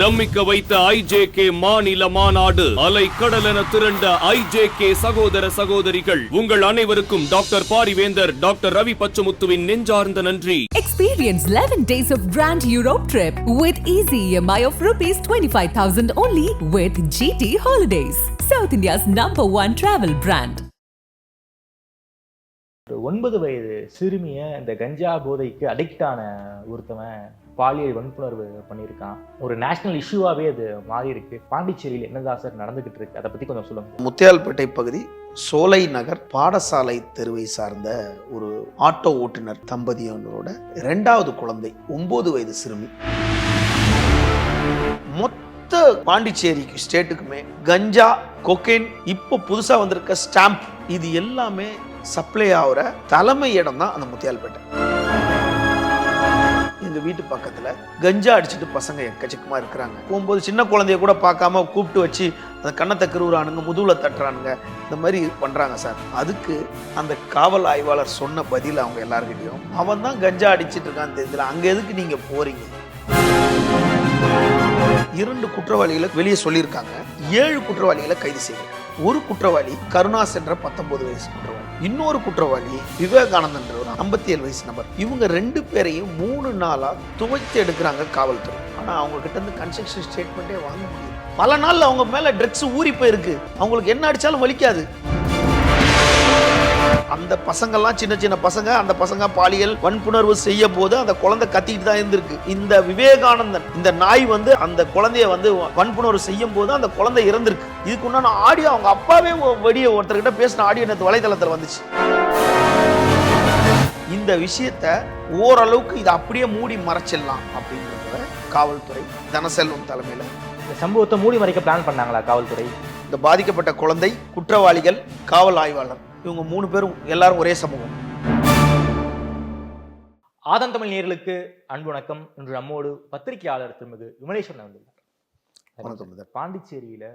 பிரமிக்க வைத்த ஐஜேகே மாநில மாநாடு அலை கடலென திரண்ட ஐஜேகே சகோதர சகோதரிகள் உங்கள் அனைவருக்கும் டாக்டர் பாரிவேந்தர் டாக்டர் ரவி பச்சமுத்துவின் நெஞ்சார்ந்த நன்றி Experience 11 days of Grand Europe trip with easy EMI of rupees 25,000 only with GT Holidays, South India's number one travel brand. ஒரு ஒன்பது வயது சிறுமியை இந்த கஞ்சா போதைக்கு அடிக்ட் ஆன ஒருத்தவன் பாலியல் வன்புணர்வு பண்ணியிருக்கான். ஒரு நேஷனல் இஷ்யூவாகவே அது மாறி இருக்கு பாண்டிச்சேரியில் என்னதான் சார் நடந்துகிட்டு இருக்கு? அதை பற்றி கொஞ்சம் சொல்லுங்க. முத்தியால்பேட்டை பகுதி சோலை நகர் பாடசாலை தெருவை சார்ந்த ஒரு ஆட்டோ ஓட்டுநர் தம்பதியினரோட இரண்டாவது குழந்தை ஒன்பது வயது சிறுமி. மொத்த பாண்டிச்சேரி ஸ்டேட்டுக்குமே கஞ்சா கொக்கைன் இப்போ புதுசாக வந்திருக்க ஸ்டாம்ப் இது எல்லாமே சப்ளை ஆகிற தலைமை இடம் தான் அந்த முத்தியால்பேட்டை. எங்க வீட்டு பக்கத்துல கஞ்சா அடிச்சுட்டு பசங்க எக்கச்சக்கமா இருக்கிறாங்க. போகும்போது சின்ன குழந்தைய கூட பார்க்காம கூப்பிட்டு வச்சு அந்த கண்ணத்தை கருவுறானுங்க முதுகுல தட்டுறானுங்க இந்த மாதிரி பண்றாங்க சார். அதுக்கு அந்த காவல் ஆய்வாளர் சொன்ன பதில் அவங்க எல்லாருக்கிட்டையும் அவன் தான் கஞ்சா அடிச்சிட்டு இருக்கான்னு தெரியல அங்க எதுக்கு நீங்க போறீங்க? இரண்டு குற்றவாளிகளை வெளியே சொல்லியிருக்காங்க. ஏழு குற்றவாளிகளை கைது செய்யணும் ஒரு குற்றவாளி கருணாஸ் என்ற பத்தொன்பது வயசு குற்றவாளி. இன்னொரு குற்றவாளி விவேகானந்தன் ஒரு ஐம்பத்தி ஏழு வயசு நபர். இவங்க ரெண்டு பேரையும் மூணு நாளா துவைத்து எடுக்கிறாங்க காவல்துறை. ஆனா அவங்க கிட்ட இருந்து கன்ஸ்ட்ரக்ஷன் ஸ்டேட்மெண்ட்டே வாங்க முடியும் பல நாள் அவங்க மேல ட்ரக்ஸ் ஊறி போயிருக்கு. அவங்களுக்கு என்ன அடிச்சாலும் வலிக்காது. அந்த பசங்கெல்லாம் சின்ன சின்ன பசங்க அந்த பசங்க பாலியல் வன்புணர்வு செய்ய போது அந்த குழந்தை கத்திட்டு தான் இருந்திருக்கு. இந்த விவேகானந்தன் இந்த நாய் வந்து அந்த குழந்தைய வந்து வன்புணர்வு செய்யும் போது அந்த குழந்தை இறந்திருக்கு. இதுக்கு உண்டான ஆடியோ அவங்க அப்பாவே வெடிய ஒருத்தர்கிட்ட பேசின ஆடியோ நேற்று வலைதளத்தில் வந்துச்சு. இந்த விஷயத்த ஓரளவுக்கு இதை அப்படியே மூடி மறைச்சிடலாம் அப்படின்றத காவல்துறை தனசெல்வம் தலைமையில். இந்த சம்பவத்தை மூடி மறைக்க பிளான் பண்ணாங்களா காவல்துறை? இந்த பாதிக்கப்பட்ட குழந்தை குற்றவாளிகள் காவல் ஆய்வாளர். இவங்க மூணு பேரும் எல்லாரும் ஒரே சமூகம். ஆதன் தமிழ் நேயர்களுக்கு அன்பு வணக்கம். இன்று நம்மோடு பத்திரிகையாளர் திருமதி விமலேஸ்வரன் வந்துள்ளார். பாண்டிச்சேரியில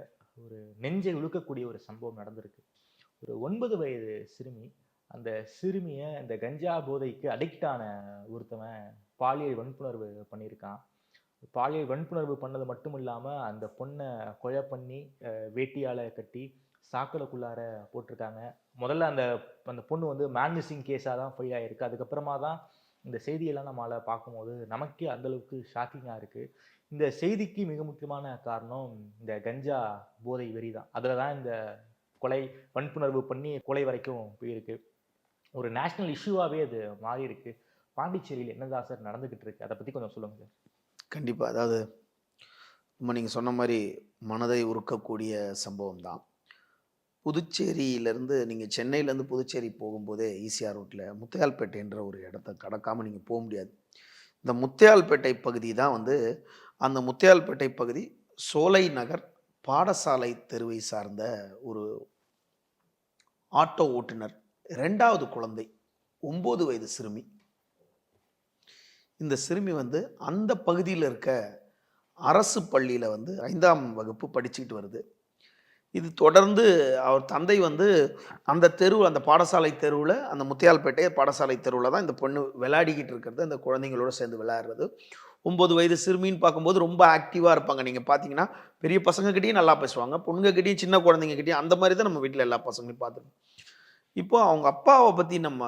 ஒரு நெஞ்சை உழுக்கக்கூடிய ஒரு சம்பவம் நடந்திருக்கு. ஒரு ஒன்பது வயது சிறுமி அந்த சிறுமியை இந்த கஞ்சா போதைக்கு அடிக்ட் ஆன ஒருத்தவன் பாலியல் வன்புணர்வு பண்ணியிருக்கான். பாலியல் வன்புணர்வு பண்ணது மட்டும் இல்லாம அந்த பொண்ணை கொலை பண்ணி வேட்டியால கட்டி சாக்கடைக்குள்ளார போட்டிருக்காங்க. முதல்ல அந்த அந்த பொண்ணு வந்து மேன் கேஸாக தான் ஃபைல் ஆகிருக்கு அதுக்கப்புறமா தான் இந்த செய்தியெல்லாம் நம்மளால் பார்க்கும்போது நமக்கே அந்தளவுக்கு ஷாக்கிங்காக இருக்குது இந்த செய்திக்கு மிக முக்கியமான காரணம் இந்த கஞ்சா போதை வெறி தான். அதில் தான் இந்த கொலை வன்புணர்வு பண்ணி கொலை வரைக்கும் போயிருக்கு. ஒரு நேஷ்னல் இஷ்யூவாகவே அது மாறி இருக்கு. பாண்டிச்சேரியில் என்னதான் சார் நடந்துக்கிட்டு இருக்கு? அதை பற்றி கொஞ்சம் சொல்லுங்க சார் கண்டிப்பாக அதாவது நம்ம நீங்கள் சொன்ன மாதிரி மனதை உருக்கக்கூடிய சம்பவம் தான். புதுச்சேரியிலேருந்து நீங்கள் சென்னையிலேருந்து புதுச்சேரி போகும்போதே ஈசிஆர் ரோட்டில் முத்தையால்பேட்டைன்ற ஒரு இடத்த கடக்காமல் நீங்கள் போக முடியாது. இந்த முத்தையால்பேட்டை பகுதி தான் வந்து அந்த முத்தையால்பேட்டை பகுதி சோலை நகர் பாடசாலை தெருவை சார்ந்த ஒரு ஆட்டோ ஓட்டுநர் ரெண்டாவது குழந்தை ஒம்பது வயது சிறுமி. இந்த சிறுமி வந்து அந்த பகுதியில் இருக்க அரசு பள்ளியில் வந்து ஐந்தாம் வகுப்பு படிச்சுக்கிட்டு வருது. இது தொடர்ந்து அவர் தந்தை வந்து அந்த தெருவில் அந்த பாடசாலை தெருவில் அந்த முத்தியால்பேட்டை பாடசாலை தெருவில் தான் இந்த பொண்ணு விளையாடிக்கிட்டு இருக்கிறது. அந்த குழந்தைங்களோட சேர்ந்து விளையாடுறது. ஒம்பது வயது சிறுமின்னு பார்க்கும்போது ரொம்ப ஆக்டிவாக இருப்பாங்க. நீங்கள் பார்த்தீங்கன்னா பெரிய பசங்கக்கிட்டேயும் நல்லா பேசுவாங்க. பொண்ணுங்கக்கிட்டேயும் சின்ன குழந்தைங்கக்கிட்டேயும் அந்த மாதிரி தான் நம்ம வீட்டில் எல்லா பசங்களையும் பார்த்துருக்கோம். இப்போ அவங்க அப்பாவை பற்றி நம்ம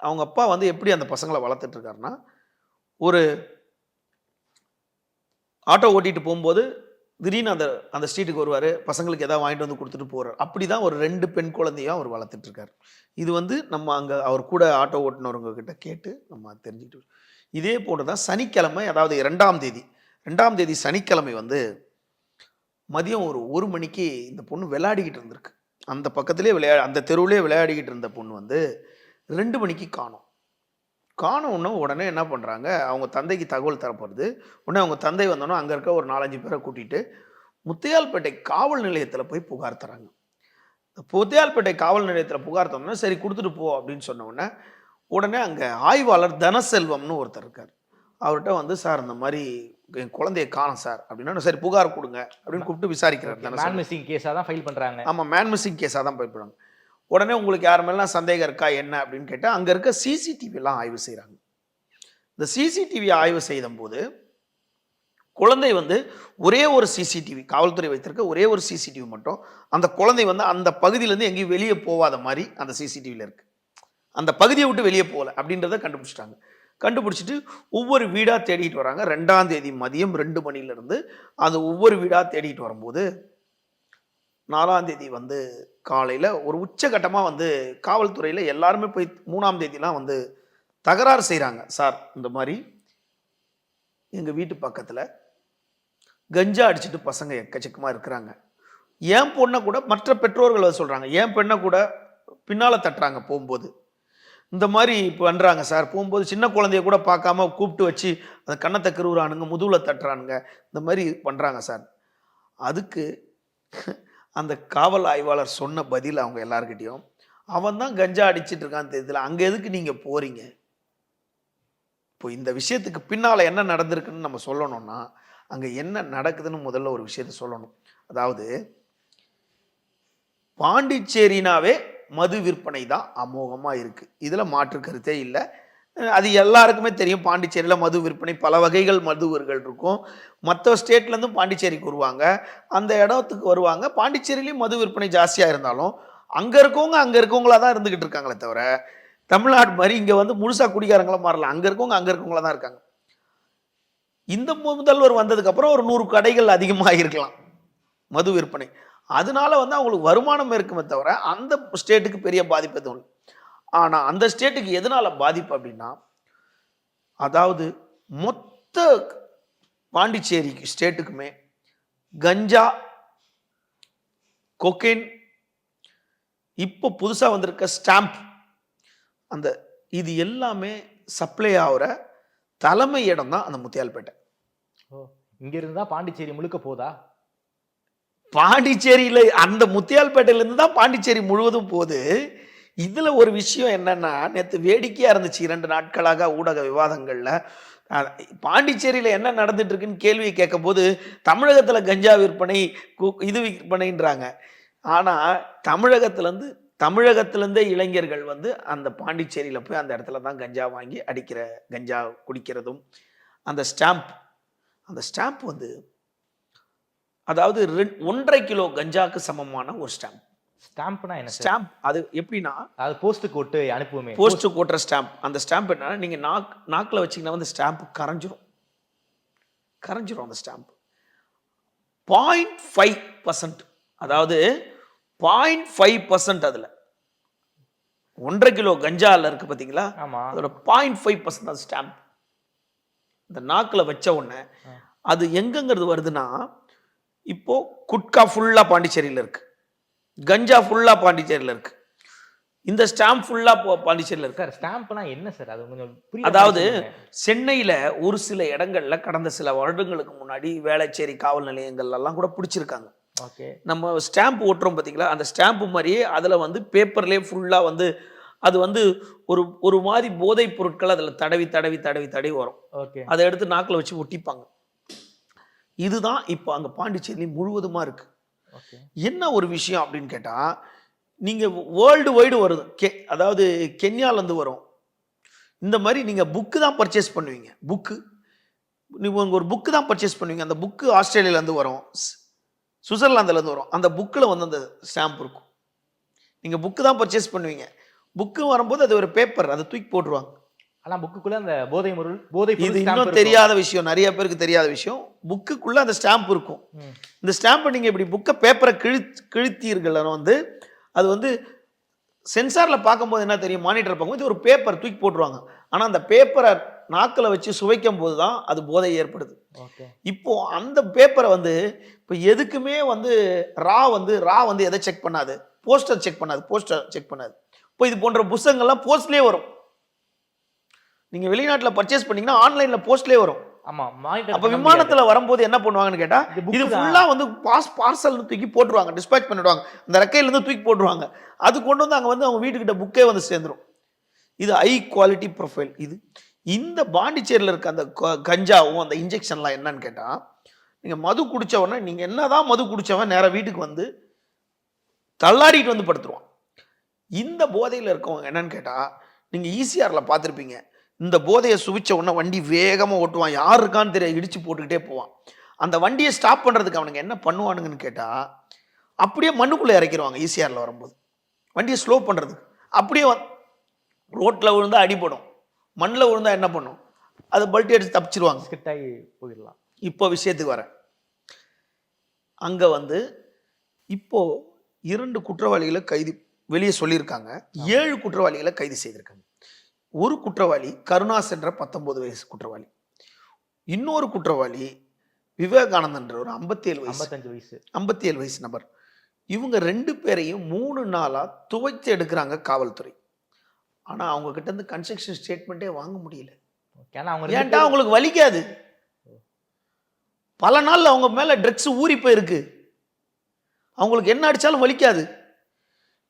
அவங்க அப்பா வந்து எப்படி அந்த பசங்களை வளர்த்துட்ருக்காருன்னா ஒரு ஆட்டோ ஓட்டிகிட்டு போகும்போது திடீர்னு அந்த அந்த ஸ்ட்ரீட்டுக்கு வருவார் பசங்களுக்கு எதாவது வாங்கிட்டு வந்து கொடுத்துட்டு போகிறார் அப்படி தான் ஒரு ரெண்டு பெண் குழந்தையும் அவர் வளர்த்துட்ருக்கார் இது வந்து நம்ம அங்கே அவர் கூட ஆட்டோ ஓட்டுனவங்க கிட்ட கேட்டு நம்ம தெரிஞ்சுக்கிட்டு இதே போன்று தான் சனிக்கிழமை அதாவது ரெண்டாம் தேதி ரெண்டாம் தேதி சனிக்கிழமை வந்து மதியம் ஒரு ஒரு மணிக்கு இந்த பொண்ணு விளையாடிக்கிட்டு இருந்திருக்கு. அந்த பக்கத்துலேயே விளையா அந்த தெருவிலே விளையாடிக்கிட்டு இருந்த பொண்ணு வந்து ரெண்டு மணிக்கு காணும். காணோன்னு உடனே என்ன பண்ணுறாங்க அவங்க தந்தைக்கு தகவல் தரப்படுது உடனே அவங்க தந்தை வந்தோன்னே அங்கே இருக்க ஒரு நாலஞ்சு பேரை கூட்டிட்டு முத்தையால்பேட்டை காவல் நிலையத்தில் போய் புகார் தராங்க. முத்தையால்பேட்டை காவல் நிலையத்தில் புகார் தந்தோன்னே சரி கொடுத்துட்டு போ அப்படின்னு சொன்ன உடனே உடனே அங்கே ஆய்வாளர் தனசெல்வம்னு ஒருத்தர் இருக்கார். அவர்கிட்ட வந்து சார் இந்த மாதிரி என் குழந்தைய காணும் சார். அப்படின்னா சரி புகார் கொடுங்க அப்படின்னு கூப்பிட்டு விசாரிக்கிறார் மேன் மிஸ்ஸிங் கேஸாக தான் ஃபைல் பண்றாங்க. ஆமாம் மேன் மிஸ்ஸிங் கேஸாக தான் பயப்படுறாங்க உடனே உங்களுக்கு யார் மேலாம் சந்தேகம் இருக்கா என்ன அப்படின்னு கேட்டால் அங்கே இருக்க சிசிடிவிலாம் ஆய்வு செய்கிறாங்க இந்த சிசிடிவி ஆய்வு செய்தபோது குழந்தை வந்து ஒரே ஒரு சிசிடிவி காவல்துறை வைத்திருக்க ஒரே ஒரு சிசிடிவி மட்டும் அந்த குழந்தை வந்து அந்த பகுதியிலேருந்து எங்கேயும் வெளியே போகாத மாதிரி அந்த சிசிடிவியில் இருக்குது அந்த பகுதியை விட்டு வெளியே போகல அப்படின்றத கண்டுபிடிச்சிட்டாங்க. கண்டுபிடிச்சிட்டு ஒவ்வொரு வீடாக தேடிட்டு வராங்க. ரெண்டாம் தேதி மதியம் ரெண்டு மணிலேருந்து அந்த ஒவ்வொரு வீடாக தேடிட்டு வரும்போது நாலாம் தேதி வந்து காலையில் ஒரு உச்சகட்டமாக வந்து காவல்துறையில் எல்லாருமே போய் மூணாம் தேதிலாம் வந்து தகராறு செய்கிறாங்க சார் இந்த மாதிரி எங்கள் வீட்டு பக்கத்தில் கஞ்சா அடிச்சிட்டு பசங்க எக்கச்சக்கமாக இருக்கிறாங்க. ஏன் பொண்ணை கூட மற்ற பெற்றோர்கள் அதை சொல்கிறாங்க என் பெண்ணை கூட பின்னால் தட்டுறாங்க போகும்போது. இந்த மாதிரி இப்போ பண்ணுறாங்க சார். போகும்போது சின்ன குழந்தைய கூட பார்க்காம கூப்பிட்டு வச்சு அந்த கண்ணத்தை கருவுறானுங்க முதுகில் தட்டுறானுங்க. இந்த மாதிரி பண்ணுறாங்க சார். அதுக்கு அந்த காவல் ஆய்வாளர் சொன்ன பதில் அவங்க எல்லாருக்கிட்டையும் அவன் தான் கஞ்சா அடிச்சிட்டு இருக்கான்னு தெரியல அங்கே எதுக்கு நீங்கள் போகிறீங்க இப்போ இந்த விஷயத்துக்கு பின்னால் என்ன நடந்திருக்குன்னு நம்ம சொல்லணும்னா அங்கே என்ன நடக்குதுன்னு முதல்ல ஒரு விஷயத்த சொல்லணும். அதாவது பாண்டிச்சேரினாவே மது விற்பனை தான் அமோகமாக இருக்குது இதில் மாற்று கருத்தே இல்லை. அது எல்லாருக்குமே தெரியும். பாண்டிச்சேரியில் மது விற்பனை பல வகைகள் மதுவர்கள் இருக்கும். மற்ற ஸ்டேட்லேருந்தும் பாண்டிச்சேரிக்கு வருவாங்க. அந்த இடத்துக்கு வருவாங்க. பாண்டிச்சேரியிலையும் மது விற்பனை ஜாஸ்தியாக இருந்தாலும் அங்கே இருக்கவங்க அங்கே இருக்கவங்களா தான் இருந்துக்கிட்டு இருக்காங்களே தவிர தமிழ்நாடு மாதிரி இங்கே வந்து முழுசாக குடிகாரங்களாக மாறல. அங்கே இருக்கவங்க அங்கே இருக்கவங்களா தான் இருக்காங்க. இந்த முதல்வர் வந்ததுக்கப்புறம் ஒரு நூறு கடைகள் அதிகமாக இருக்கலாம் மது விற்பனை. அதனால வந்து அவங்களுக்கு வருமானம் இருக்குமே தவிர அந்த ஸ்டேட்டுக்கு பெரிய பாதிப்பு எதுவும் இல்லை. ஆனால் அந்த ஸ்டேட்டுக்கு எதனால பாதிப்பு அப்படின்னா அதாவது மொத்த பாண்டிச்சேரி ஸ்டேட்டுக்குமே கஞ்சா கொக்கைன் இப்போ புதுசாக வந்திருக்க ஸ்டாம்ப் அந்த இது எல்லாமே சப்ளை ஆகிற தலைமை இடம் தான் அந்த முத்தியால்பேட்டை. ஓ இங்க இருந்தா பாண்டிச்சேரி முழுக்க போதா? பாண்டிச்சேரியில அந்த முத்தியால்பேட்டையில இருந்து தான் பாண்டிச்சேரி முழுவதும் போகுது இதில் ஒரு விஷயம் என்னன்னா நேற்று வேடிக்கையாக இருந்துச்சு இரண்டு நாட்களாக ஊடக விவாதங்களில். பாண்டிச்சேரியில் என்ன நடந்துட்டுருக்குன்னு கேள்வி கேட்கும்போது தமிழகத்தில் கஞ்சா விற்பனை கு- இது விற்பனைன்றாங்க. ஆனால் தமிழகத்துலேருந்து தமிழகத்திலேருந்தே இளைஞர்கள் வந்து அந்த பாண்டிச்சேரியில் போய் அந்த இடத்துல தான் கஞ்சா வாங்கி அடிக்கிற கஞ்சா குடிக்கிறதும் அந்த ஸ்டாம்ப் அந்த ஸ்டாம்ப் வந்து அதாவது ரெண்- ஒன்றரை கிலோ கஞ்சாக்கு சமமான ஒரு ஸ்டாம்ப். ஸ்டாம்ப்னா என்ன ஸ்டாம்ப் அது எப்படின்னா அது போஸ்ட்டுக்கு ஒட்டு அனுப்புவோமே. போஸ்ட் போட்டுற ஸ்டாம்ப். அந்த ஸ்டாம்ப் என்னன்னா நீங்க நாக் நாக்கில் வச்சீங்கன்னா வந்து ஸ்டாம்ப் கரைஞ்சிரும். கரைஞ்சிரும் அந்த ஸ்டாம்ப். பாயிண்ட் ஃபைவ் பர்சன்ட் அதாவது பாயிண்ட் ஃபைவ் பர்சன்ட் அதில். ஒன்றரை கிலோ கஞ்சால இருக்கு பார்த்தீங்களா ஆமா. அதோட பாயிண்ட் ஃபைவ் பர்சன்ட் அது ஸ்டாம்ப். இந்த நாக்கில் வச்ச உடனே அது எங்கங்கிறது வருதுன்னா இப்போ குட்கா ஃபுல்லாக பாண்டிச்சேரியில் இருக்கு. கஞ்சா ஃபுல்லாக பாண்டிச்சேரியில் இருக்கு. இந்த ஸ்டாம்ப் ஃபுல்லாக பாண்டிச்சேரியில் இருக்கு சார் ஸ்டாம்ப்னா என்ன சார் அது கொஞ்சம் அதாவது. சென்னையில் ஒரு சில இடங்கள்ல கடந்த சில வருடங்களுக்கு முன்னாடி வேளச்சேரி காவல் நிலையங்கள்ல எல்லாம் கூட பிடிச்சிருக்காங்க. ஓகே நம்ம ஸ்டாம்ப் ஓட்டுறோம் பார்த்தீங்களா அந்த ஸ்டாம்ப் மாதிரியே அதில் வந்து பேப்பர்லேயே ஃபுல்லாக வந்து அது வந்து ஒரு ஒரு மாதிரி போதைப் பொருட்கள் அதில் தடவி தடவி தடவி தடவி வரும். ஓகே அதை எடுத்து நாக்கில் வச்சு ஒட்டிப்பாங்க. இதுதான் இப்போ அங்கே பாண்டிச்சேரி முழுவதுமா இருக்கு. ஓகே என்ன ஒரு விஷயம் அப்படின்னு கேட்டால் நீங்கள் வேர்ல்டு வைடு வருது. கே அதாவது கென்யாலேருந்து வரும். இந்த மாதிரி நீங்கள் புக்கு தான் பர்ச்சேஸ் பண்ணுவீங்க. புக்கு நீங்கள் ஒரு புக்கு தான் பர்ச்சேஸ் பண்ணுவீங்க. அந்த புக்கு ஆஸ்திரேலியாலேருந்து வரும். சுவிட்சர்லாந்துலேருந்து வரும். அந்த புக்கில் வந்து அந்த ஸ்டாம்ப் இருக்கும். நீங்கள் புக்கு தான் பர்ச்சேஸ் பண்ணுவீங்க. புக்கு வரும்போது அது ஒரு பேப்பர் அதை தூக்கி போட்டுருவாங்க. ஆனா புக்குக்குள்ள அந்த போதை பொருள் போதை இது இன்னும். தெரியாத விஷயம் நிறைய பேருக்கு தெரியாத விஷயம். புக்குக்குள்ள அந்த ஸ்டாம்ப் இருக்கும். இந்த ஸ்டாம்பை நீங்க இப்படி புக்கை பேப்பரை கிழி கிழித்தீர்கள் வந்து அது வந்து சென்சார்ல பார்க்கும்போது என்ன தெரியும்? மானிட்டர் பார்க்கும்போது இது ஒரு பேப்பர் தூக்கி போட்டுருவாங்க. ஆனா அந்த பேப்பரை நாக்கில் வச்சு சுவைக்கும் போது தான் அது போதை ஏற்படுது. இப்போ அந்த பேப்பரை வந்து இப்போ எதுக்குமே வந்து ரா வந்து ரா வந்து எதை செக் பண்ணாது? போஸ்டர் செக் பண்ணாது போஸ்டர் செக் பண்ணாது. இப்போ இது போன்ற புத்தகங்கள்லாம் போஸ்ட்லேயே வரும். நீங்க வெளிநாட்டுல பர்ச்சேஸ் பண்ணீங்கன்னா ஆன்லைன்ல போஸ்ட்லேயே வரும். ஆமா மானிட்டர் அப்ப விமானத்துல வரும்போது என்ன பண்ணுவாங்கன்னு கேட்டா இது book இது தான். ஃபுல்லா வந்து பாஸ் பார்சல் தூக்கி போட்டுருவாங்க டிஸ்பேச் பண்ணிடுவாங்க. அந்த ரெக்கையில இருந்து தூக்கி போட்டுருவாங்க. அது கொண்டு வந்து அங்க வந்து அவங்க வீட்டுக்கிட்ட புக்கே வந்து சேர்ந்துரும். இது ஹை குவாலிட்டி ப்ரொஃபைல் இது இந்த பாண்டிச்சேரியில் இருக்க அந்த கஞ்சாவும் அந்த இன்ஜெக்ஷன்லாம் என்னன்னு கேட்டா நீங்க மது குடிச்ச உடனே நீங்க என்னதான் மது குடிச்சவன் நேரா வீட்டுக்கு வந்து தள்ளாடிட்டு வந்து படுத்துருவான். இந்த போதையில் இருக்கவங்க என்னன்னு கேட்டா நீங்க ஈசிஆர்ல பார்த்துருப்பீங்க. இந்த போதையை சுவிச்ச உடனே வண்டி வேகமா ஓட்டுவான். யார் இருக்கான்னு தெரிய இடிச்சு போட்டுக்கிட்டே போவான். அந்த வண்டியை ஸ்டாப் பண்ணுறதுக்கு அவனுங்க என்ன பண்ணுவானுங்கன்னு கேட்டால் அப்படியே மண்ணுக்குள்ளே இறக்கிடுவாங்க ஈசிஆரில் வரும்போது. வண்டியை ஸ்லோ பண்ணுறதுக்கு அப்படியே ரோட்டில் விழுந்தா அடிபடும். மண்ணில் விழுந்தா என்ன பண்ணும்? அதை பல்ட்டி அடிச்சு தப்பிச்சிருவாங்க. ஸ்கிட் ஆகி போயிடலாம். இப்போ விஷயத்துக்கு வரேன். அங்க வந்து இப்போ இரண்டு குற்றவாளிகளை கைது வெளியே சொல்லியிருக்காங்க. ஏழு குற்றவாளிகளை கைது செய்திருக்காங்க. ஒரு குற்றவாளி கருணாஸ் என்ற பத்தொன்பது வயசு குற்றவாளி. இன்னொரு குற்றவாளி விவேகானந்தன்ற ஒரு ஐம்பத்தி ஏழு வயசு. ஐம்பத்தஞ்சு வயசு. ஐம்பத்தி ஏழு வயசு நபர். இவங்க ரெண்டு பேரையும் மூணு நாளா துவைத்து எடுக்கிறாங்க காவல்துறை. ஆனா அவங்க கிட்ட இருந்து கன்ஸ்ட்ரக்ஷன் ஸ்டேட்மெண்ட்டே வாங்க முடியல. ஏன்னா அவங்க ரெண்டு ஏன்டா அவங்களுக்கு வலிக்காது? பல நாள்ல அவங்க மேல ட்ரக்ஸ் ஊறி போயிருக்கு. அவங்களுக்கு என்ன அடிச்சாலும் வலிக்காது.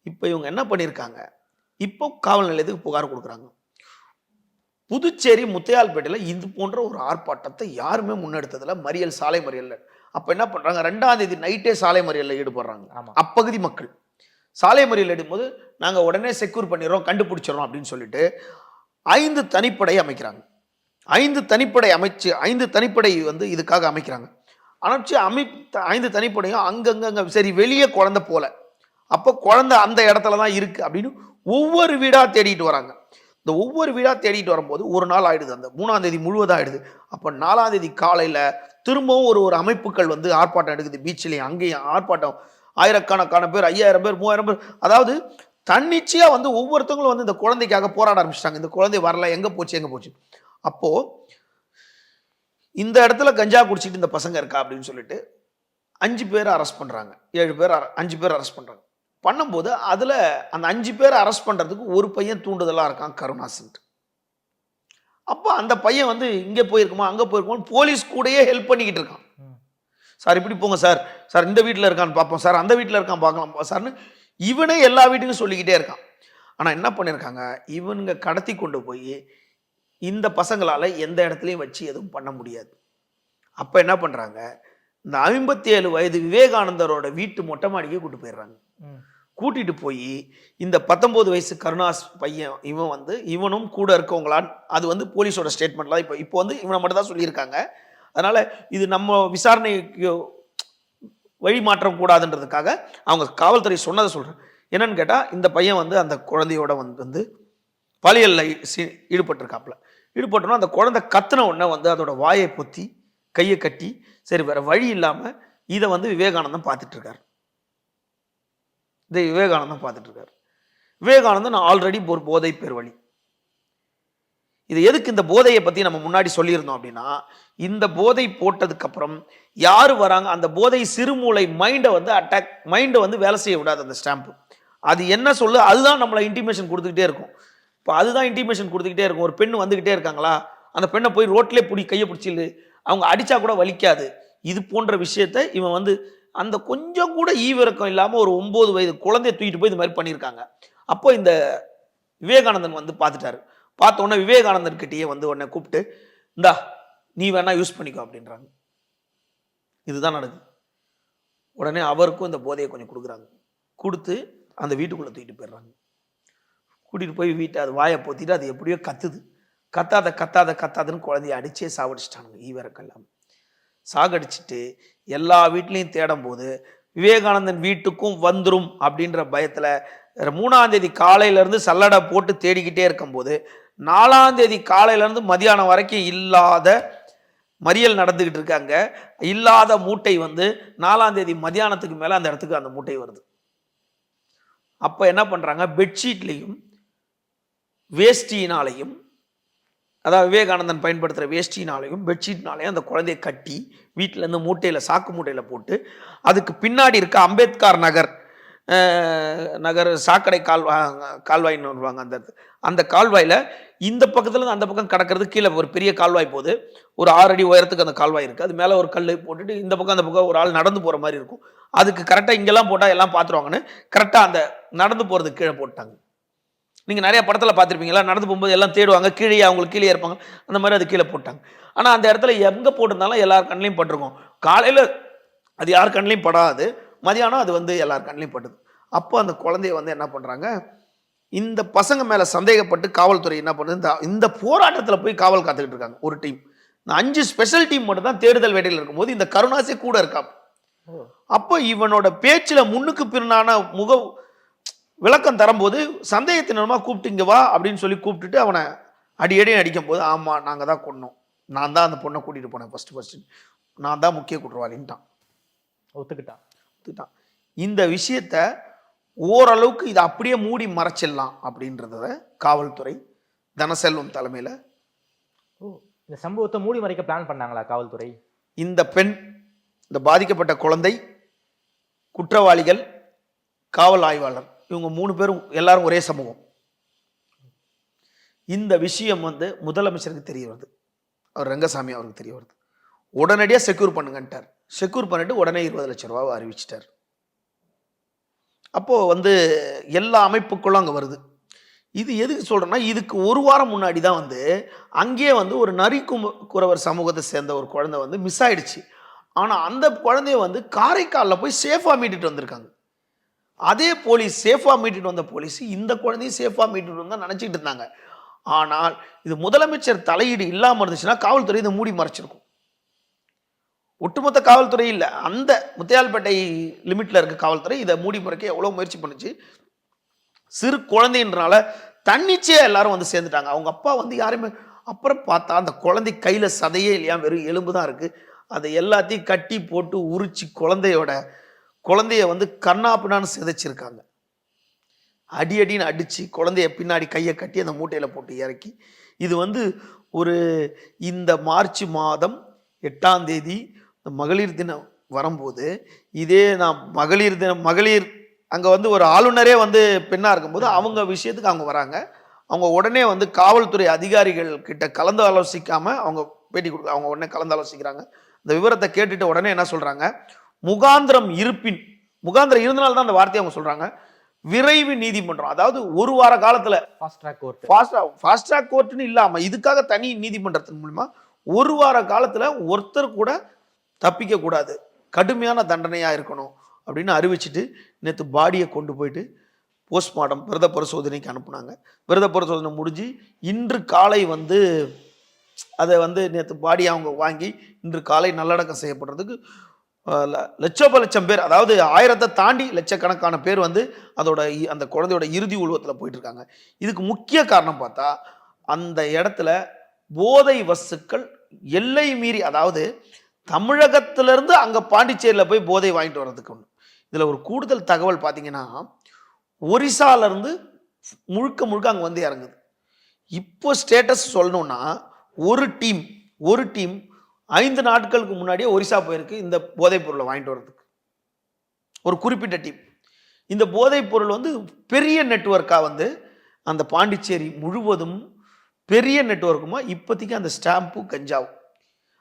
இப்போ இவங்க என்ன பண்ணியிருக்காங்க இப்போ காவல் நிலையத்துக்கு புகார் கொடுக்குறாங்க. புதுச்சேரி முத்தையால்பேட்டையில் இது போன்ற ஒரு ஆர்ப்பாட்டத்தை யாருமே முன்னெடுத்ததில்ல. மறியல் சாலை மறியல்ல. அப்போ என்ன பண்றாங்க? ரெண்டாம் தேதி நைட்டே சாலை மறியல்ல ஈடுபடுறாங்க. அப்பகுதி மக்கள். சாலை மறியல் எடுக்கும்போது நாங்க உடனே செக்யூர் பண்ணிடுறோம் கண்டுபிடிச்சிடறோம் அப்படின்னு சொல்லிட்டு ஐந்து தனிப்படை அமைக்கிறாங்க. ஐந்து தனிப்படை அமைச்சு ஐந்து தனிப்படை வந்து இதுக்காக அமைக்கிறாங்க. அமைச்சு அமை ஐந்து தனிப்படையும் அங்கங்க சரி வெளியே குழந்தை போல. அப்போ குழந்தை அந்த இடத்துல தான் இருக்கு அப்படின்னு ஒவ்வொரு வீடா தேடிட்டு வராங்க. இந்த ஒவ்வொரு வீடாக தேடிட்டு வரும்போது ஒரு நாள் ஆயிடுது. அந்த மூணாம் தேதி முழுவதும் ஆயிடுது. அப்போ நாலாம் தேதி காலையில் திரும்பவும் ஒரு ஒரு அமைப்புகள் வந்து ஆர்ப்பாட்டம் எடுக்குது. பீச்சிலையும் அங்கேயும் ஆர்ப்பாட்டம். ஆயிரக்கணக்கான பேர் ஐயாயிரம் பேர் மூவாயிரம் பேர். அதாவது தன்னிச்சையாக வந்து ஒவ்வொருத்தவங்களும் வந்து இந்த குழந்தைக்காக போராட ஆரம்பிச்சிட்டாங்க. இந்த குழந்தை வரல எங்கே போச்சு எங்கே போச்சு? அப்போது இந்த இடத்துல கஞ்சா குடிச்சிட்டு இந்த பசங்க இருக்கா அப்படின்னு சொல்லிட்டு அஞ்சு பேர் அரெஸ்ட் பண்ணுறாங்க ஏழு பேர் அஞ்சு பேர் அரெஸ்ட் பண்ணுறாங்க பண்ணும்போது அதில் அந்த அஞ்சு பேர் அரெஸ்ட் பண்ணுறதுக்கு ஒரு பையன் தூண்டுதலாக இருக்கான் கருணாசன் அப்போ அந்த பையன் வந்து இங்கே போயிருக்குமா அங்கே போயிருக்குமான்னு போலீஸ் கூடயே ஹெல்ப் பண்ணிக்கிட்டு இருக்கான். சார் இப்படி போங்க சார். சார் இந்த வீட்டில் இருக்கான்னு பார்ப்போம். சார் அந்த வீட்டில் இருக்கான் பார்க்கலாம். சார்னு இவனே எல்லா வீட்டுக்கும் சொல்லிக்கிட்டே இருக்கான். ஆனால் என்ன பண்ணியிருக்காங்க இவனுங்க கடத்தி கொண்டு போய் இந்த பசங்களால் எந்த இடத்துலையும் வச்சு எதுவும் பண்ண முடியாது. அப்போ என்ன பண்ணுறாங்க இந்த ஐம்பத்தி ஏழு வயது விவேகானந்தரோட வீட்டு மொட்டை மாடிக்கே கூட்டு போயிடுறாங்க. கூட்டிகிட்டு கூட்டிட்டு போய் இந்த பத்தொம்போது வயசு கருணாஸ் பையன் இவன் வந்து இவனும் கூட இருக்கவங்களான் அது வந்து போலீஸோட ஸ்டேட்மெண்ட்லாம் இப்போ இப்போ வந்து இவனை மட்டும் தான் சொல்லியிருக்காங்க. அதனால் இது நம்ம விசாரணைக்கு வழி மாற்றம் கூடாதுன்றதுக்காக அவங்க காவல்துறை சொன்னதை சொல்கிறேன் என்னன்னு கேட்டால் இந்த பையன் வந்து அந்த குழந்தையோட வந்து வந்து பாலியலில் ஈடுபட்டிருக்காப்புல. ஈடுபட்டோன்னா அந்த குழந்தை கத்தின உடனே வந்து அதோட வாயை பொத்தி கையை கட்டி சரி வேறு வழி இல்லாமல் இதை வந்து விவேகானந்தம் பார்த்துட்ருக்காரு இதை விவேகானந்தம் பார்த்துட்டு இருக்காரு விவேகானந்தன் ஆல்ரெடி ஒரு போதை பெருவழி. இது எதுக்கு இந்த போதையை பத்தி நம்ம முன்னாடி சொல்லியிருந்தோம் அப்படின்னா இந்த போதை போட்டதுக்கு அப்புறம் யாரு வராங்க அந்த போதை சிறுமூளை மைண்டை வந்து அட்டாக் மைண்டை வந்து வேலை செய்ய விடாது அந்த ஸ்டாம்ப் அது என்ன சொல்லு அதுதான் நம்மளை இன்டிமேஷன் கொடுத்துக்கிட்டே இருக்கும். இப்போ அதுதான் இன்டிமேஷன் கொடுத்துக்கிட்டே இருக்கும். ஒரு பெண் வந்துகிட்டே இருக்காங்களா? அந்த பெண்ணை போய் ரோட்லேயே பிடி கையை பிடிச்சில்லு அவங்க அடிச்சா கூட வலிக்காது. இது போன்ற விஷயத்தை இவன் வந்து அந்த கொஞ்சம் கூட ஈவிரக்கம் இல்லாமல் ஒரு ஒம்பது வயது குழந்தைய தூக்கிட்டு போய் இது மாதிரி பண்ணியிருக்காங்க. அப்போ இந்த விவேகானந்தன் வந்து பார்த்துட்டாரு. பார்த்த உடனே விவேகானந்தன் கிட்டேயே வந்து உடனே கூப்பிட்டு இந்தா நீ வேணா யூஸ் பண்ணிக்கோ அப்படின்றாங்க. இதுதான் நடக்குது. உடனே அவருக்கும் இந்த போதையை கொஞ்சம் கொடுக்குறாங்க. கொடுத்து அந்த வீட்டுக்குள்ளே தூக்கிட்டு போயிடுறாங்க. கூட்டிகிட்டு போய் வீட்டை அது வாயை போத்திட்டு அது எப்படியோ கத்துது. கத்தாத கத்தாத கத்தாதுன்னு குழந்தைய அடிச்சே சாவடிச்சிட்டானுங்க ஈவிரக்கம் இல்லாமல் சாகடிச்சிட்டு எல்லா வீட்லேயும் தேடும் போது விவேகானந்தன் வீட்டுக்கும் வந்துடும் அப்படின்ற பயத்தில் மூணாந்தேதி காலையிலேருந்து சல்லடை போட்டு தேடிக்கிட்டே இருக்கும்போது நாலாந்தேதி காலையிலேருந்து மதியானம் வரைக்கும் இல்லாத மறியல் நடந்துக்கிட்டு இருக்காங்க. இல்லாத மூட்டை வந்து நாலாந்தேதி மதியானத்துக்கு மேலே அந்த இடத்துக்கு அந்த மூட்டை வருது. அப்போ என்ன பண்ணுறாங்க பெட்ஷீட்லேயும் வேஷ்டியினாலையும் அதாவது விவேகானந்தன் பயன்படுத்துகிற வேஷ்டினாலையும் பெட்ஷீட்னாலையும் அந்த குழந்தைய கட்டி வீட்டிலேருந்து மூட்டையில் சாக்கு மூட்டையில் போட்டு அதுக்கு பின்னாடி இருக்க அம்பேத்கர் நகர் நகர் சாக்கடை கால்வா கால்வாய்ன்னு வருவாங்க அந்த அந்த கால்வாயில் இந்த பக்கத்துலேருந்து அந்த பக்கம் கிடக்கிறது கீழே ஒரு பெரிய கால்வாய் போகுது. ஒரு ஆறு அடி உயரத்துக்கு அந்த கால்வாய் இருக்குது அது மேலே ஒரு கல் போட்டுட்டு இந்த பக்கம் அந்த பக்கம் ஒரு ஆள் நடந்து போகிற மாதிரி இருக்கும். அதுக்கு கரெக்டாக இங்கெல்லாம் போட்டால் எல்லாம் பார்த்துருவாங்கன்னு கரெக்டாக அந்த நடந்து போகிறதுக்கு கீழே போட்டாங்க. நீங்கள் நிறைய படத்தில் பார்த்துருப்பீங்களா? நடந்து போகும்போது எல்லாம் தேடுவாங்க. கீழே அவங்களுக்கு கீழே இருப்பாங்க. அந்த மாதிரி அது கீழே போட்டாங்க. ஆனால் அந்த இடத்துல எங்கே போட்டிருந்தாலும் எல்லார் கண்ணிலையும் பட்டிருக்கும். காலையில் அது யார் கண்ணிலையும் படாது. மதியானம் அது வந்து எல்லார் கண்ணிலையும் பட்டுது. அப்போ அந்த குழந்தைய வந்து என்ன பண்ணுறாங்க இந்த பசங்க மேலே சந்தேகப்பட்டு காவல்துறை என்ன பண்ணுது? இந்த இந்த போராட்டத்தில் போய் காவல் காத்துக்கிட்டு இருக்காங்க. ஒரு டீம். இந்த அஞ்சு ஸ்பெஷல் டீம் மட்டும் தான் தேடுதல் வேட்டையில் இருக்கும்போது இந்த கருணாசே கூட இருக்கான். ஓ. அப்போ இவனோட பேச்சுல முன்னுக்கு பின்னான முக விளக்கம் தரும்போது சந்தேகத்தினமா கூப்பிட்டு இங்க வா அப்படின்னு சொல்லி கூப்பிட்டுட்டு அவனை அடி அடி அடிக்கும் போது ஆமா நாங்க தான் கொன்னோம். நான் தான் அந்த பொண்ணை கூட்டிட்டு போனேன் ஃபர்ஸ்ட் ஃபர்ஸ்ட் நான் தான் முக்கிய குற்றவாளின்ட்டான். ஒத்துக்கிட்டான். ஒத்துக்கிட்டான். இந்த விஷயத்த ஓரளவுக்கு இதை அப்படியே மூடி மறைச்சிடலாம் அப்படின்றத காவல்துறை தனசெல்வம் தலைமையில ஓ இந்த சம்பவத்தை மூடி மறைக்க பிளான் பண்ணாங்களா காவல்துறை? இந்த பெண் இந்த பாதிக்கப்பட்ட குழந்தை குற்றவாளிகள் காவல் ஆய்வாளர். இவங்க மூணு பேரும் எல்லாரும் ஒரே சமூகம். இந்த விஷயம் வந்து முதலமைச்சருக்கு தெரிய வருது. அவர் ரங்கசாமி அவருக்கு தெரிய வருது. உடனடியாக செக்யூர் பண்ணுங்கன்ட்டார். செக்யூர் பண்ணிட்டு உடனே இருபது லட்ச ரூபாவை அறிவிச்சிட்டார். அப்போது வந்து எல்லா அமைப்புக்குள்ளும் அங்கே வருது. இது எதுக்கு சொல்கிறேன்னா இதுக்கு ஒரு வாரம் முன்னாடி தான் வந்து அங்கேயே வந்து ஒரு நரி குறவர் சமூகத்தை சேர்ந்த ஒரு குழந்தை வந்து மிஸ் ஆயிடுச்சு. ஆனால் அந்த குழந்தைய வந்து காரைக்காலில் போய் சேஃபாக மீட்டுட்டு வந்திருக்காங்க. அதே போலீஸ் சேஃபாக மீட்டுட்டு வந்த போலீஸ் இந்த குழந்தையும் சேஃபாக மீட்டுட்டு வந்தால் நினச்சிக்கிட்டு இருந்தாங்க. ஆனால் இது முதலமைச்சர் தலையீடு இல்லாமல் இருந்துச்சுன்னா காவல்துறை இதை மூடி மறைச்சிருக்கும். ஒட்டுமொத்த காவல்துறை இல்லை அந்த முத்தையால்பேட்டை லிமிட்டில் இருக்க காவல்துறை இதை மூடி முறைக்க எவ்வளோ முயற்சி பண்ணுச்சு. சிறு குழந்தைன்றனால தன்னிச்சையாக எல்லாரும் வந்து சேர்ந்துட்டாங்க. அவங்க அப்பா வந்து யாருமே அப்புறம் பார்த்தா அந்த குழந்தை கையில் சதையே இல்லையா? வெறும் எலும்பு தான் இருக்குது அதை எல்லாத்தையும் கட்டி போட்டு உரிச்சு குழந்தையோட குழந்தைய வந்து கண்ணாப்பினான்னு சிதைச்சிருக்காங்க. அடி அடின்னு அடிச்சு குழந்தைய பின்னாடி கையை கட்டி அந்த மூட்டையில் போட்டு இறக்கி இது வந்து ஒரு இந்த மார்ச் மாதம் எட்டாம் தேதி மகளிர் தினம் வரும்போது இதே நான் மகளிர் தினம் மகளிர் அங்கே வந்து ஒரு ஆளுநரே வந்து பெண்ணாக இருக்கும்போது அவங்க விஷயத்துக்கு அவங்க வராங்க. அவங்க உடனே வந்து காவல்துறை அதிகாரிகள் கிட்ட கலந்து ஆலோசிக்காமல் அவங்க பேட்டி கொடுக்க அவங்க உடனே கலந்து ஆலோசிக்கிறாங்க. இந்த விவரத்தை கேட்டுட்டு உடனே என்ன சொல்கிறாங்க முகாந்திரம் இருப்பின் முகாந்திரம் இருந்தனால தான் அந்த வார்த்தையை அவங்க சொல்றாங்க. விரைவு நீதிமன்றம் அதாவது ஒரு வார காலத்துல fast track court fast fast track கோர்ட்னு இல்லாம இதுக்காக தனி நீதிமன்றத்தின் மூலமா ஒரு வார காலத்துல ஒருத்தர் கூட தப்பிக்க கூடாது. கடுமையான தண்டனையா இருக்கணும் அப்படின்னு அறிவிச்சிட்டு நேற்று பாடியை கொண்டு போயிட்டு போஸ்ட்மார்ட்டம் பிரத பரிசோதனைக்கு அனுப்புனாங்க. பிரத பரிசோதனை முடிஞ்சு இன்று காலை வந்து அதை வந்து நேற்று பாடியை அவங்க வாங்கி இன்று காலை நல்லடக்கம் செய்யப்படுறதுக்கு லட்சோப லட்சம் பேர் அதாவது ஆயிரத்தை தாண்டி லட்சக்கணக்கான பேர் வந்து அதோட இ- அந்த குழந்தையோட இறுதி உருவத்தில் போயிட்டு இருக்காங்க இதுக்கு முக்கிய காரணம் பார்த்தா அந்த இடத்துல போதை வஸ்துக்கள் எல்லை மீறி அதாவது தமிழகத்திலிருந்து அங்கே பாண்டிச்சேரியில் போய் போதை வாங்கிட்டு வர்றதுக்கு ஒன்று இதில் ஒரு கூடுதல் தகவல் பார்த்தீங்கன்னா ஒரிசால இருந்து முழுக்க முழுக்க அங்கே வந்து இறங்குது. இப்போ ஸ்டேட்டஸ் சொல்லணும்னா ஒரு டீம் ஒரு டீம் ஐந்து நாட்களுக்கு முன்னாடியே ஒரிசா போயிருக்கு இந்த போதைப் பொருளை வாங்கிட்டு வர்றதுக்கு. ஒரு குறிப்பிட்ட டீம். இந்த போதைப் பொருள் வந்து பெரிய நெட்வொர்க்காக வந்து அந்த பாண்டிச்சேரி முழுவதும் பெரிய நெட்ஒர்க்குமா இப்போதைக்கு அந்த ஸ்டாம்பு கஞ்சாவும்.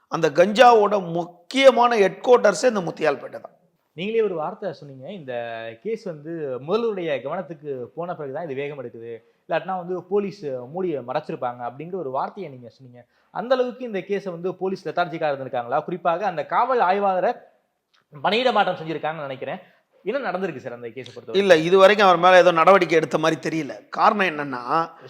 அந்த கஞ்சாவோட முக்கியமான ஹெட் குவார்ட்டர்ஸே இந்த முத்தியால்பேட்டை தான். நீங்களே ஒரு வார்த்தை சொன்னீங்க. இந்த கேஸ் வந்து முதல்வருடைய கவனத்துக்கு போன பிறகு தான் இது வேகம் எடுக்குது இல்லாட்டினா வந்து போலீஸ் மூடி மறைச்சிருப்பாங்க அப்படிங்கிற ஒரு வார்த்தையை நீங்க சொன்னீங்க. அந்த அளவுக்கு இந்த கேஸை வந்து போலீஸ் லெத்தார்ஜிக்காக இருந்திருக்காங்களா? குறிப்பாக அந்த காவல் ஆய்வாளரை பணியிட மாற்றம் செஞ்சிருக்காங்கன்னு நினைக்கிறேன். என்ன நடந்திருக்கு சார் அந்த கேஸை பொறுத்த இல்லை இது வரைக்கும் அவர் மேலே ஏதோ நடவடிக்கை எடுத்த மாதிரி தெரியல. காரணம் என்னன்னா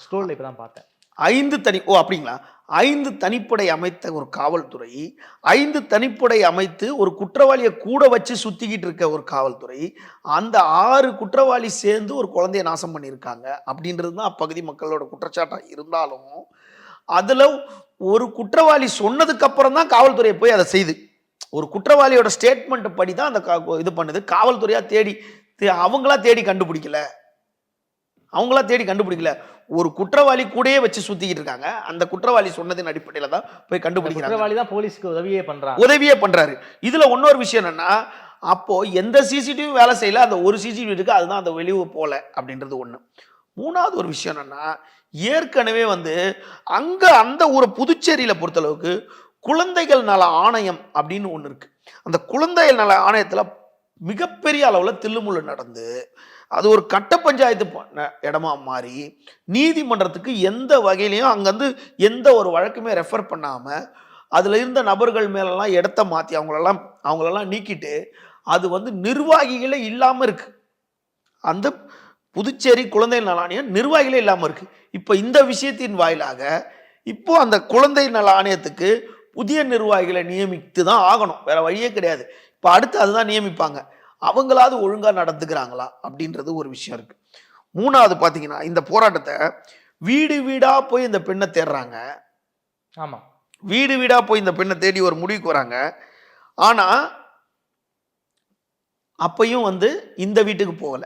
ஸ்டோரில் இப்போ தான் பார்த்தேன். ஐந்து தனி ஓ அப்படிங்களா? ஐந்து தனிப்படை அமைத்த ஒரு காவல்துறை ஐந்து தனிப்படை அமைத்து ஒரு குற்றவாளியை கூட வச்சு சுத்திக்கிட்டு இருக்க ஒரு காவல்துறை அந்த ஆறு குற்றவாளி சேர்ந்து ஒரு குழந்தைய நாசம் பண்ணியிருக்காங்க அப்படின்றது தான் அப்பகுதி மக்களோட குற்றச்சாட்டாக இருந்தாலும் அதில் ஒரு குற்றவாளி சொன்னதுக்கு அப்புறம் தான் காவல்துறையை போய் அதை செய்து. ஒரு குற்றவாளியோட ஸ்டேட்மெண்ட் படி தான் அந்த இது பண்ணுது. காவல்துறையாக தேடி தே- அவங்களா தேடி கண்டுபிடிக்கல. அவங்களா தேடி கண்டுபிடிக்கல. ஒரு குற்றவாளி கூடயே வச்சு சுத்திக்கிட்டு இருக்காங்க. அந்த குற்றவாளி சொன்னதின் அடிப்படையில தான் போய் கண்டுபிடிக்கிறாங்க. குற்றவாளி தான் போலீஸ்க்கு உதவியே பண்றாங்க. உதவியே பண்றாரு. இதுல இன்னொரு விஷயம் என்னன்னா அப்போ எந்த சிசிடிவி வேலை செய்யல அந்த ஒரு சிசிடிவி இருக்கு அதுதான் அந்த வெளிவு போல அப்படின்றது ஒண்ணு. மூணாவது ஒரு விஷயம் என்னன்னா ஏற்கனவே வந்து அங்க அந்த ஊரை புதுச்சேரியில பொறுத்தளவுக்கு குழந்தைகள் நல ஆணையம் அப்படின்னு ஒண்ணு இருக்கு. அந்த குழந்தைகள் நல ஆணையத்துல மிகப்பெரிய அளவுல தில்லுமுள்ளு நடந்து அது ஒரு கட்ட பஞ்சாயத்து இடமா மாறி நீதிமன்றத்துக்கு எந்த வகையிலையும் அங்கேருந்து எந்த ஒரு வழக்குமே ரெஃபர் பண்ணாமல் அதில் இருந்த நபர்கள் மேலெல்லாம் இடத்த மாற்றி அவங்களெல்லாம் அவங்களெல்லாம் நீக்கிட்டு அது வந்து நிர்வாகிகளே இல்லாமல் இருக்குது அந்த புதுச்சேரி குழந்தை நல நிர்வாகிகளே இல்லாமல் இருக்குது இப்போ இந்த விஷயத்தின் வாயிலாக இப்போது அந்த குழந்தை நல ஆணையத்துக்கு புதிய நிர்வாகிகளை நியமித்து தான் ஆகணும். வேறு வழியே கிடையாது. இப்போ அடுத்து அதுதான் நியமிப்பாங்க. அவங்களாவது ஒழுங்கா நடந்துக்கிறாங்களா அப்படின்றது ஒரு விஷயம் இருக்கு. மூணாவது பார்த்தீங்கன்னா இந்த போராட்டத்தை வீடு வீடா போய் இந்த பெண்ணை தேடுறாங்க. ஆமா. வீடு வீடா போய் இந்த பெண்ணை தேடி ஒரு முடிவுக்கு வராங்க. ஆனா அப்பையும் வந்து இந்த வீட்டுக்கு போகல.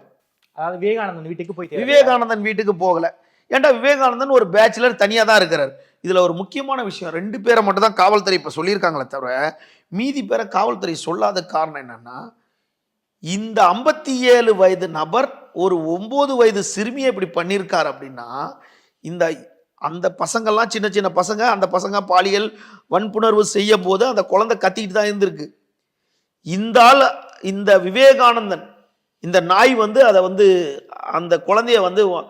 அதாவது விவேகானந்தன் வீட்டுக்கு போய். விவேகானந்தன் வீட்டுக்கு போகல. ஏன்டா விவேகானந்தன் ஒரு பேச்சுலர் தனியா தான் இருக்கிறார். இதுல ஒரு முக்கியமான விஷயம் ரெண்டு பேரை மட்டும் தான் காவல்துறை இப்ப சொல்லியிருக்காங்களே தவிர மீதி பேரை காவல்துறை சொல்லாத காரணம் என்னன்னா இந்த ஐம்பத்தி ஏழு வயது நபர் ஒரு ஒம்பது வயது சிறுமியை இப்படி பண்ணியிருக்கார் அப்படின்னா இந்த அந்த பசங்கள்லாம் சின்ன சின்ன பசங்க அந்த பசங்க பாலியல் வன்புணர்வு செய்யும் போது அந்த குழந்தை கத்திக்கிட்டு தான் இருந்திருக்கு. இந்த ஆள் இந்த விவேகானந்தன் இந்த நாய் வந்து அதை வந்து அந்த குழந்தைய வந்து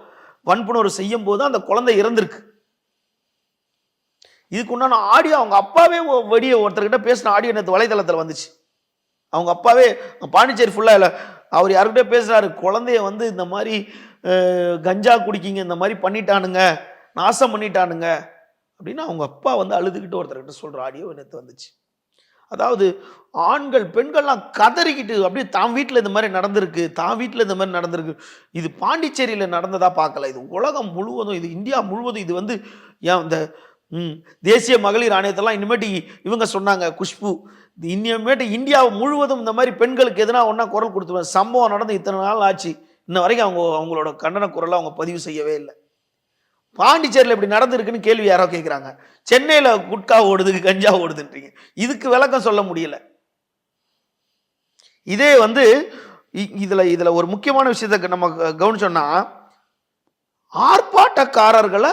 வன்புணர்வு செய்யும் போது அந்த குழந்தை இறந்திருக்கு. இதுக்கு உண்டான ஆடியோ அவங்க அப்பாவே ஒ- வெளியே ஒருத்தர்கிட்ட பேசின ஆடியோ நேற்று வலைதளத்தில் வந்துச்சு. அவங்க அப்பாவே பாண்டிச்சேரி ஃபுல்லாக இல்லை. அவர் யாருக்கிட்டே பேசுகிறாரு குழந்தைய வந்து இந்த மாதிரி கஞ்சா குடிக்கிங்க இந்த மாதிரி பண்ணிட்டானுங்க நாசம் பண்ணிட்டானுங்க அப்படின்னு அவங்க அப்பா வந்து அழுதுகிட்டு ஒருத்தர்கிட்ட சொல்கிற ஆடியோ நேற்று வந்துச்சு. அதாவது ஆண்கள் பெண்கள்லாம் கதறிக்கிட்டு அப்படியே தான் வீட்டில் இந்த மாதிரி நடந்திருக்கு தான் வீட்டில் இந்த மாதிரி நடந்திருக்கு. இது பாண்டிச்சேரியில் நடந்ததாக பார்க்கல. இது உலகம் முழுவதும் இது இந்தியா முழுவதும் இது வந்து ஏன் இந்த ம், தேசிய மகளிர் ஆணையத்தெல்லாம் இனிமேட்டு இவங்க சொன்னாங்க குஷ்பு இனிமேட்டு இந்தியா முழுவதும் இந்த மாதிரி பெண்களுக்கு எதனா ஒன்றா குரல் கொடுத்துருவாங்க சம்பவம் நடந்து இத்தனை நாள் ஆச்சு. இன்ன வரைக்கும் அவங்க அவங்களோட கண்டன குரலை அவங்க பதிவு செய்யவே இல்லை. பாண்டிச்சேரியில் இப்படி நடந்திருக்குன்னு கேள்வி யாரோ கேட்குறாங்க சென்னையில் குட்கா ஓடுது கஞ்சா ஓடுதுன்றீங்க. இதுக்கு விளக்கம் சொல்ல முடியல. இதே வந்து இ- இதில் ஒரு முக்கியமான விஷயத்தை நம்ம க- கவனிச்சோம்னா ஆர்ப்பாட்டக்காரர்களை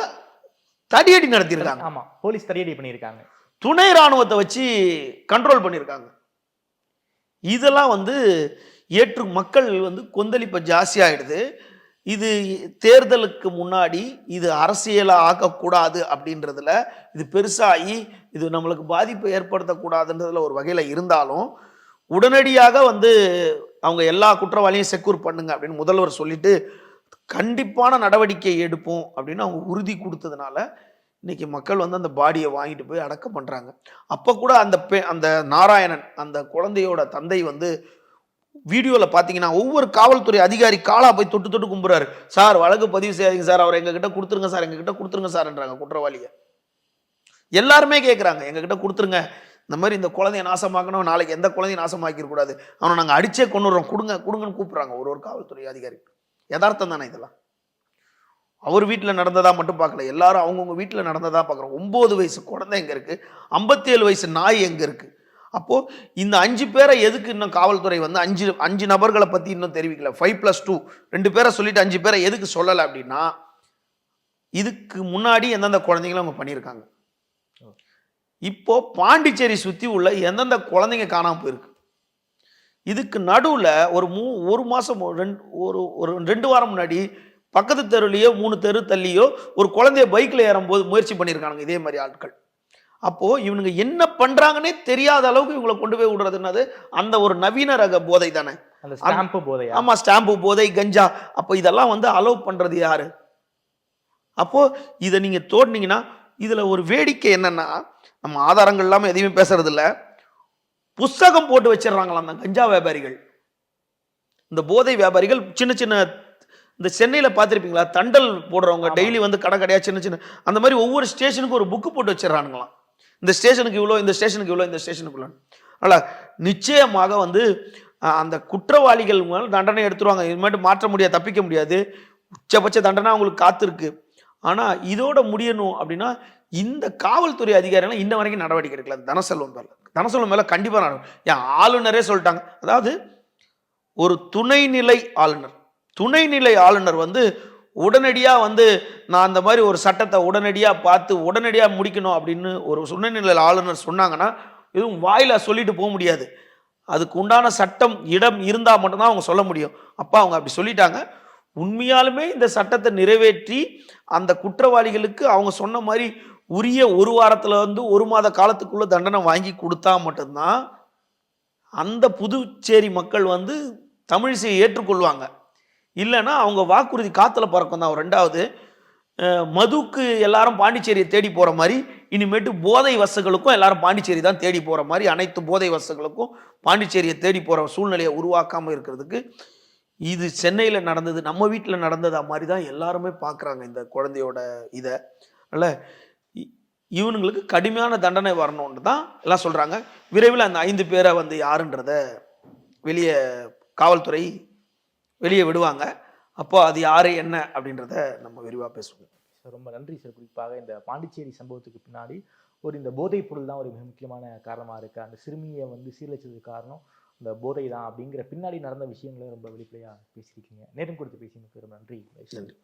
தடியடி நடத்தியிருக்காங்க. ஆமா போலீஸ் தடியடி பண்ணியிருக்காங்க. துணை ராணுவத்தை வச்சு கண்ட்ரோல் பண்ணியிருக்காங்க. இதெல்லாம் வந்து ஏற்று மக்கள் வந்து கொந்தளிப்ப ஜாஸ்தி ஆயிடுது. இது தேர்தலுக்கு முன்னாடி இது அரசியலா ஆக்கக்கூடாது அப்படின்றதுல இது பெருசாகி இது நம்மளுக்கு பாதிப்பை ஏற்படுத்தக்கூடாதுன்றதுல ஒரு வகையில இருந்தாலும் உடனடியாக வந்து அவங்க எல்லா குற்றவாளியும் செக்யூர் பண்ணுங்க அப்படின்னு முதல்வர் சொல்லிட்டு கண்டிப்பான நடவடிக்கை எடுப்போம் அப்படின்னு அவங்க உறுதி கொடுத்ததுனால இன்னைக்கு மக்கள் வந்து அந்த பாடியை வாங்கிட்டு போய் அடக்கம் பண்ணுறாங்க அப்போ கூட அந்த பெ அந்த நாராயணன் அந்த குழந்தையோட தந்தை வந்து வீடியோவில் பார்த்தீங்கன்னா ஒவ்வொரு காவல்துறை அதிகாரி காலா போய் தொட்டு தொட்டு கும்புறாரு. சார் வழக்கு பதிவு செய்யாதீங்க சார். அவர் எங்ககிட்ட கொடுத்துருங்க சார். எங்ககிட்ட கொடுத்துருங்க சார்ன்றாங்க குற்றவாளியை. எல்லாருமே கேட்குறாங்க எங்ககிட்ட கொடுத்துருங்க. இந்த மாதிரி இந்த குழந்தைய நாசமாக்கணும். நாளைக்கு எந்த குழந்தையும் நாசமாக்கிடக்கூடாது அவனை நாங்கள் அடிச்சே கொண்டுடுறோம் கொடுங்க கொடுங்கன்னு கூப்பிட்றாங்க ஒரு ஒரு காவல்துறை அதிகாரி யதார்த்தம் தானே இதெல்லாம்? அவர் வீட்டில் நடந்ததா மட்டும் பார்க்கல. எல்லாரும் அவங்கவுங்க வீட்டில் நடந்ததா பார்க்குறோம். ஒம்பது வயசு குழந்தை எங்கே இருக்குது ஐம்பத்தி ஏழு வயசு நாய் எங்கே இருக்குது அப்போது இந்த அஞ்சு பேரை எதுக்கு இன்னும் காவல்துறை வந்து அஞ்சு அஞ்சு நபர்களை பற்றி இன்னும் தெரிவிக்கல. ஃபைவ் ப்ளஸ் டூ ரெண்டு பேரை சொல்லிட்டு அஞ்சு பேரை எதுக்கு சொல்லலை அப்படின்னா இதுக்கு முன்னாடி எந்தெந்த குழந்தைங்களும் அவங்க பண்ணியிருக்காங்க? இப்போ பாண்டிச்சேரி சுற்றி உள்ள எந்தெந்த குழந்தைங்க காணாமல் போயிருக்கு? இதுக்கு நடுவுல ஒரு மூ ஒரு மாசம் ரெண்டு ஒரு ஒரு ரெண்டு வாரம் முன்னாடி பக்கத்து தெருலையோ மூணு தெரு தள்ளியோ ஒரு குழந்தைய பைக்ல ஏறும்போது முயற்சி பண்ணியிருக்காங்க இதே மாதிரி ஆட்கள். அப்போ இவனுங்க என்ன பண்றாங்கன்னே தெரியாத அளவுக்கு இவங்களை கொண்டு போய் விடுறது என்னது? அந்த ஒரு நவீன ரக போதை தானே. ஸ்டாம்பு போதையா? ஆமா ஸ்டாம்பு போதை கஞ்சா. அப்போ இதெல்லாம் வந்து அலோவ் பண்றது யாரு? அப்போ இதை நீங்க தோண்டினீங்கன்னா இதுல ஒரு வேடிக்கை என்னன்னா நம்ம ஆதாரங்கள் இல்லாம எதையுமே பேசுறது இல்ல புஸ்தகம் போட்டு வச்சிடுறாங்களாம் அந்த கஞ்சா வியாபாரிகள். இந்த போதை வியாபாரிகள் சின்ன சின்ன இந்த சென்னையில பார்த்திருப்பீங்களா? தண்டல் போடுறவங்க. டெய்லி வந்து கடை கடையா சின்ன சின்ன அந்த மாதிரி ஒவ்வொரு ஸ்டேஷனுக்கு ஒரு புக்கு போட்டு வச்சிடறானுங்களாம். இந்த ஸ்டேஷனுக்கு இவ்வளோ இந்த ஸ்டேஷனுக்கு இவ்வளோ இந்த ஸ்டேஷனுக்கு இவ்வளோ அதனால் நிச்சயமாக வந்து அந்த குற்றவாளிகள் மேல தண்டனை எடுத்துருவாங்க. இனிமேட்டு மாற்ற முடியாது தப்பிக்க முடியாது. உச்சபட்ச தண்டனை அவங்களுக்கு காத்திருக்கு. ஆனால் இதோட முடியணும் அப்படின்னா இந்த காவல்துறை அதிகாரிகள் இன்ன வரைக்கும் நடவடிக்கை எடுக்கல. தனசெல்வம் மேல. தனசெல்வம் மேலே கண்டிப்பாக நடவடிக்கை என் ஆளுநரே சொல்லிட்டாங்க. அதாவது ஒரு துணைநிலை ஆளுநர். துணைநிலை ஆளுநர் வந்து உடனடியாக வந்து நான் அந்த மாதிரி ஒரு சட்டத்தை உடனடியாக பார்த்து உடனடியாக முடிக்கணும் அப்படின்னு ஒரு துணைநிலை ஆளுநர் சொன்னாங்கன்னா எதுவும் வாயில சொல்லிட்டு போக முடியாது. அதுக்கு உண்டான சட்டம் இடம் இருந்தால் மட்டும்தான் அவங்க சொல்ல முடியும். அப்பா அவங்க அப்படி சொல்லிட்டாங்க. உண்மையாலுமே இந்த சட்டத்தை நிறைவேற்றி அந்த குற்றவாளிகளுக்கு அவங்க சொன்ன மாதிரி உரிய ஒரு வாரத்துல இருந்து ஒரு மாத காலத்துக்குள்ள தண்டனை வாங்கி கொடுத்தா மட்டும்தான் அந்த புதுச்சேரி மக்கள் வந்து தமிழிசையை ஏற்றுக்கொள்வாங்க. இல்லைன்னா அவங்க வாக்குறுதி காத்துல பறக்கும் தான். ரெண்டாவது மதுக்கு எல்லாரும் பாண்டிச்சேரியை தேடி போற மாதிரி இனிமேட்டு போதை வசங்களுக்கும் எல்லாரும் பாண்டிச்சேரி தான் தேடி போற மாதிரி அனைத்து போதை வசங்களுக்கும் பாண்டிச்சேரியை தேடி போற சூழ்நிலையை உருவாக்காம இருக்கிறதுக்கு இது சென்னையில் நடந்தது நம்ம வீட்டில் நடந்ததா மாதிரி தான் எல்லாருமே பார்க்குறாங்க இந்த குழந்தையோட இதை. அல்ல இவனுங்களுக்கு கடுமையான தண்டனை வரணும்னு தான் எல்லாம் சொல்றாங்க. விரைவில் அந்த ஐந்து பேரை வந்து யாருன்றத வெளியே காவல்துறை வெளியே விடுவாங்க. அப்போ அது யாரு என்ன அப்படின்றத நம்ம விரிவாக பேசுவோம். சார் ரொம்ப நன்றி சார். குறிப்பாக இந்த பாண்டிச்சேரி சம்பவத்துக்கு பின்னாடி ஒரு இந்த போதைப் பொருள் தான் ஒரு மிக முக்கியமான காரணமாக இருக்குது அந்த சிறுமியை வந்து சீரழிச்சதுக்கு காரணம் இந்த போதை தான் அப்படிங்கிற பின்னாடி நடந்த விஷயங்களை ரொம்ப வெளிப்படையாக பேசியிருக்கீங்க. நேரம் கொடுத்து பேசினதுக்கு ரொம்ப நன்றி. நன்றி.